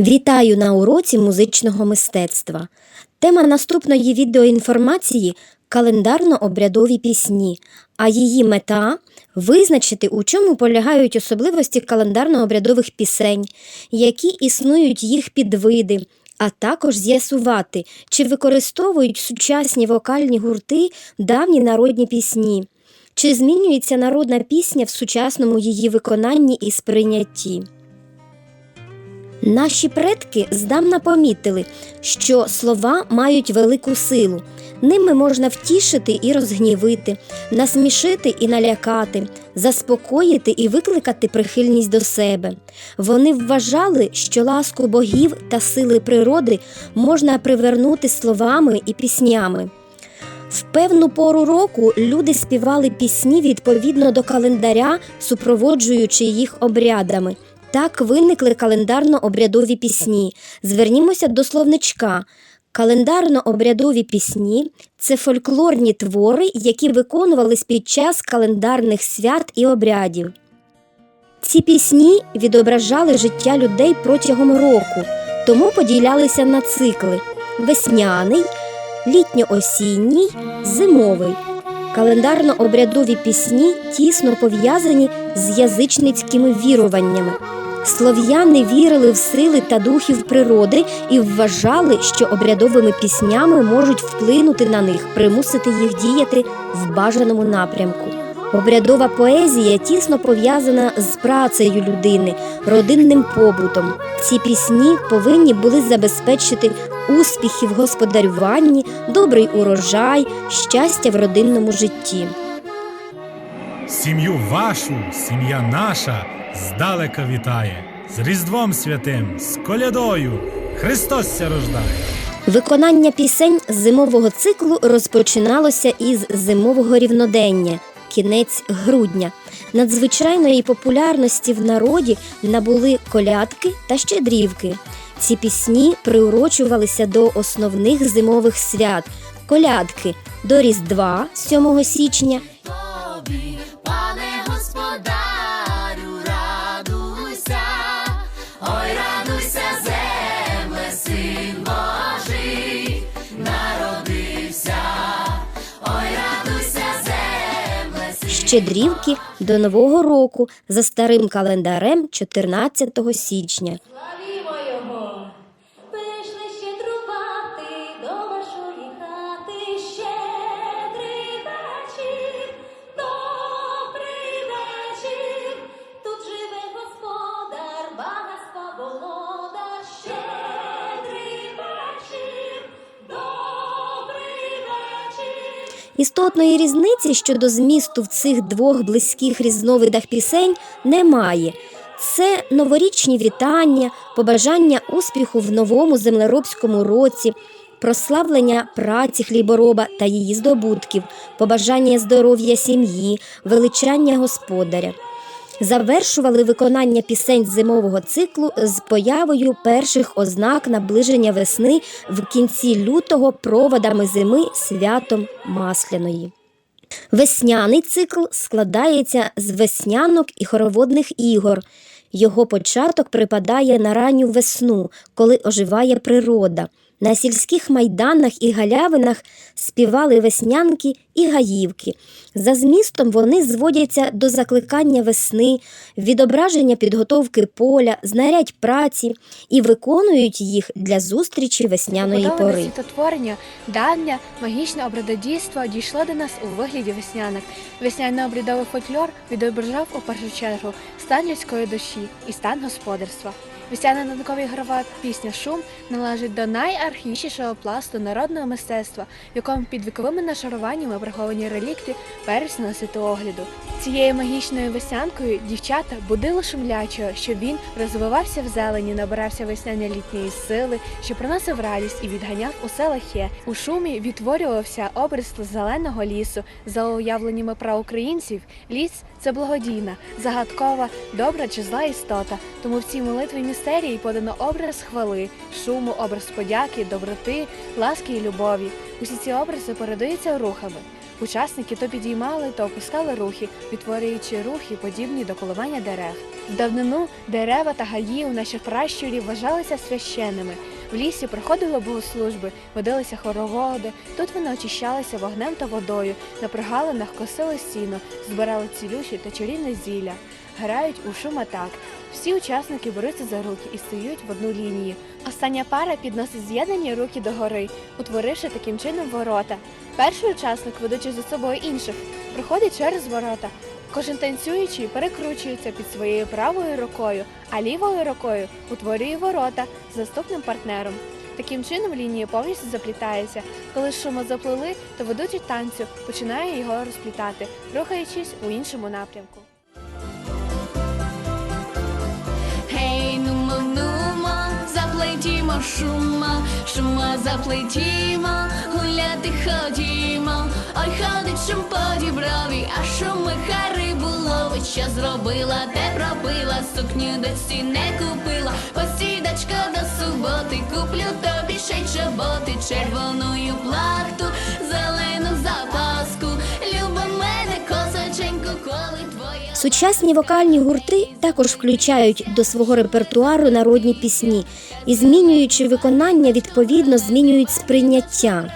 Вітаю на уроці музичного мистецтва. Тема наступної відеоінформації календарно-обрядові пісні, а її мета визначити, у чому полягають особливості календарно-обрядових пісень, які існують їх підвиди, а також з'ясувати, чи використовують сучасні вокальні гурти давні народні пісні, чи змінюється народна пісня в сучасному її виконанні і сприйнятті. Наші предки здавна помітили, що слова мають велику силу. Ними можна втішити і розгнівити, насмішити і налякати, заспокоїти і викликати прихильність до себе. Вони вважали, що ласку богів та сили природи можна привернути словами і піснями. В певну пору року люди співали пісні відповідно до календаря, супроводжуючи їх обрядами. Так виникли календарно-обрядові пісні. Звернімося до словничка. Календарно-обрядові пісні це фольклорні твори, які виконувались під час календарних свят і обрядів. Ці пісні відображали життя людей протягом року, тому поділялися на цикли: весняний, літньо-осінній, зимовий. Календарно-обрядові пісні тісно пов'язані з язичницькими віруваннями. Слов'яни вірили в сили та духів природи і вважали, що обрядовими піснями можуть вплинути на них, примусити їх діяти в бажаному напрямку. Обрядова поезія тісно пов'язана з працею людини, родинним побутом. Ці пісні повинні були забезпечити успіхи в господарюванні, добрий урожай, щастя в родинному житті. Сім'ю вашу, сім'я наша здалека вітає. З Різдвом святим, з колядою Христос ся рождає. Виконання пісень з зимового циклу розпочиналося із зимового рівнодення, кінець грудня. Надзвичайної популярності в народі набули колядки та щедрівки. Ці пісні приурочувалися до основних зимових свят: колядки до Різдва 7 січня щедрівки до Нового року за старим календарем 14 січня. Істотної різниці щодо змісту в цих двох близьких різновидах пісень немає. Це новорічні вітання, побажання успіху в новому землеробському році, прославлення праці хлібороба та її здобутків, побажання здоров'я сім'ї, величання господаря. Завершували виконання пісень зимового циклу з появою перших ознак наближення весни в кінці лютого проводами зими святом Масляної. Весняний цикл складається з веснянок і хороводних ігор. Його початок припадає на ранню весну, коли оживає природа. На сільських майданах і галявинах співали веснянки і гаївки. За змістом вони зводяться до закликання весни, відображення підготовки поля, знарядь праці і виконують їх для зустрічі весняної Побудоване пори. світотворення, давнє магічне обрядодійство дійшло до нас у вигляді веснянок. Весняно-обрядовий фольклор відображав у першу чергу стан людської душі і стан господарства. Весняна наукова ігрова пісня Шум належить до найархічнішого пласту народного мистецтва, в якому під віковими нашаруваннями приховані релікти первісного світоогляду. Цією магічною веснянкою дівчата будили шумлячого, щоб він розвивався в зелені, набирався весняно-літньої сили, що приносив радість і відганяв усе лихе. У шумі відтворювався образ зеленого лісу. За уявленнями проукраїнців, ліс це благодійна, загадкова, добра чи зла істота. Тому в цій молитві містерії подано образ хвали, шуму, образ подяки, доброти, ласки і любові. Усі ці образи передаються рухами. Учасники то підіймали, то опускали рухи, відтворюючи рухи, подібні до коливання дерев. В давнину дерева та гаї у наших пращурів вважалися священними. В лісі проходили богослужби, водилися хороводи. Тут вони очищалися вогнем та водою, на прогалинах косили сіно, збирали цілющі та чарівне зілля, грають у шуматак. Всі учасники беруться за руки і стають в одну лінію. Остання пара підносить з'єднані руки догори, утворивши таким чином ворота. Перший учасник, ведучи за собою інших, проходить через ворота. Кожен танцюючий перекручується під своєю правою рукою, а лівою рукою утворює ворота з наступним партнером. Таким чином лінія повністю заплітається. Коли шума заплили, то ведучий танцю починає його розплітати, рухаючись у іншому напрямку. Гей, нумо, нумо, заплетімо шума, шума заплетімо, гуляти ходімо. Ой, ходить шум по діброві, а шуми було. Що зробила, те пробила, сукню досі не купила. Посідочка до суботи, куплю тобі ще й чоботи, червоною плахту, зелену запаску. Люба мене, косоченьку, коли твоя. Сучасні вокальні гурти також включають до свого репертуару народні пісні і, змінюючи виконання, відповідно змінюють сприйняття.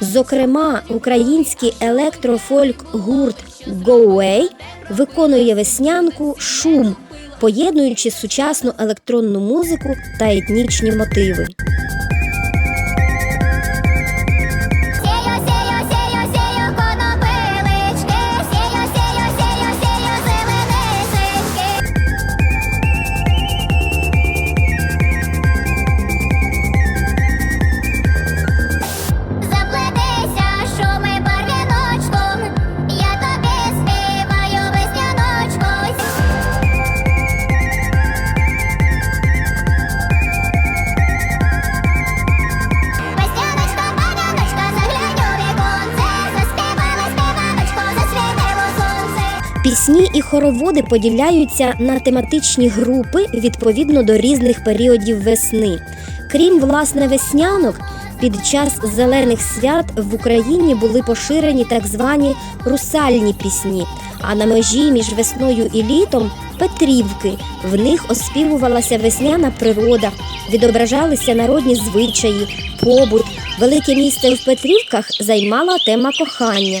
Зокрема, український електрофольк гурт Go Away виконує веснянку Шум, поєднуючи сучасну електронну музику та етнічні мотиви. Хороводи поділяються на тематичні групи відповідно до різних періодів весни. Крім власне веснянок, під час зелених свят в Україні були поширені так звані русальні пісні, а на межі між весною і літом петрівки. В них оспівувалася весняна природа, відображалися народні звичаї, побут. Велике місце в Петрівках займала тема кохання.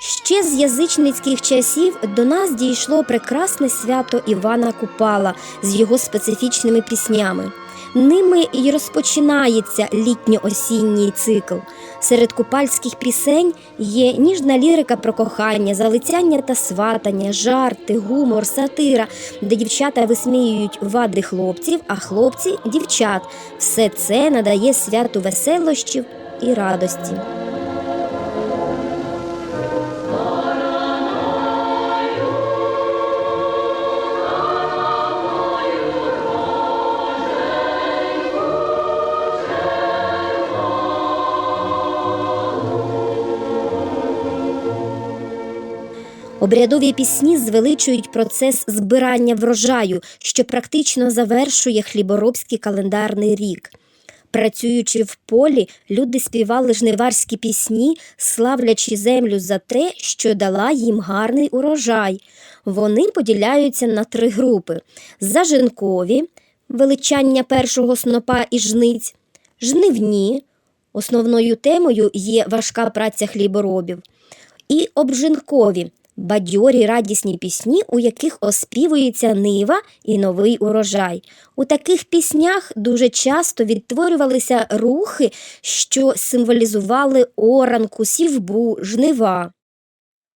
Ще з язичницьких часів до нас дійшло прекрасне свято Івана Купала з його специфічними піснями. Ними й розпочинається літньо-осінній цикл. Серед купальських пісень є ніжна лірика про кохання, залицяння та сватання, жарти, гумор, сатира, де дівчата висміюють вади хлопців, а хлопці дівчат. Все це надає святу веселощів і радості. Обрядові пісні звеличують процес збирання врожаю, що практично завершує хліборобський календарний рік. Працюючи в полі, люди співали жниварські пісні, славлячи землю за те, що дала їм гарний урожай. Вони поділяються на три групи: зажинкові, величання першого снопа і жниць, жнивні. Основною темою є важка праця хліборобів, і обжинкові бадьорі радісні пісні, у яких оспівується нива і новий урожай. У таких піснях дуже часто відтворювалися рухи, що символізували оранку, сівбу, жнива.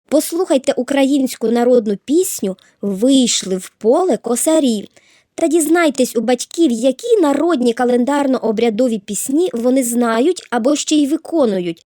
Послухайте українську народну пісню Вийшли в поле косарі та дізнайтесь у батьків, які народні календарно-обрядові пісні вони знають або ще й виконують.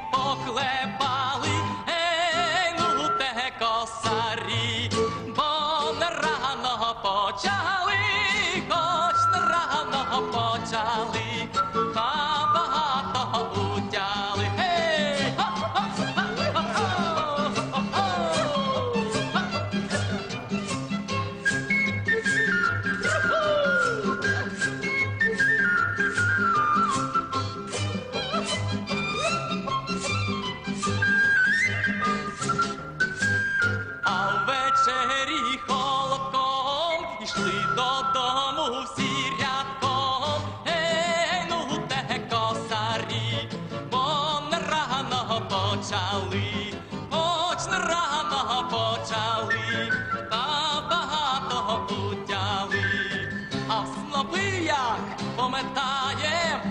коси почали, хоч рано почали, та багатого утяли. А снопи як пометаєм,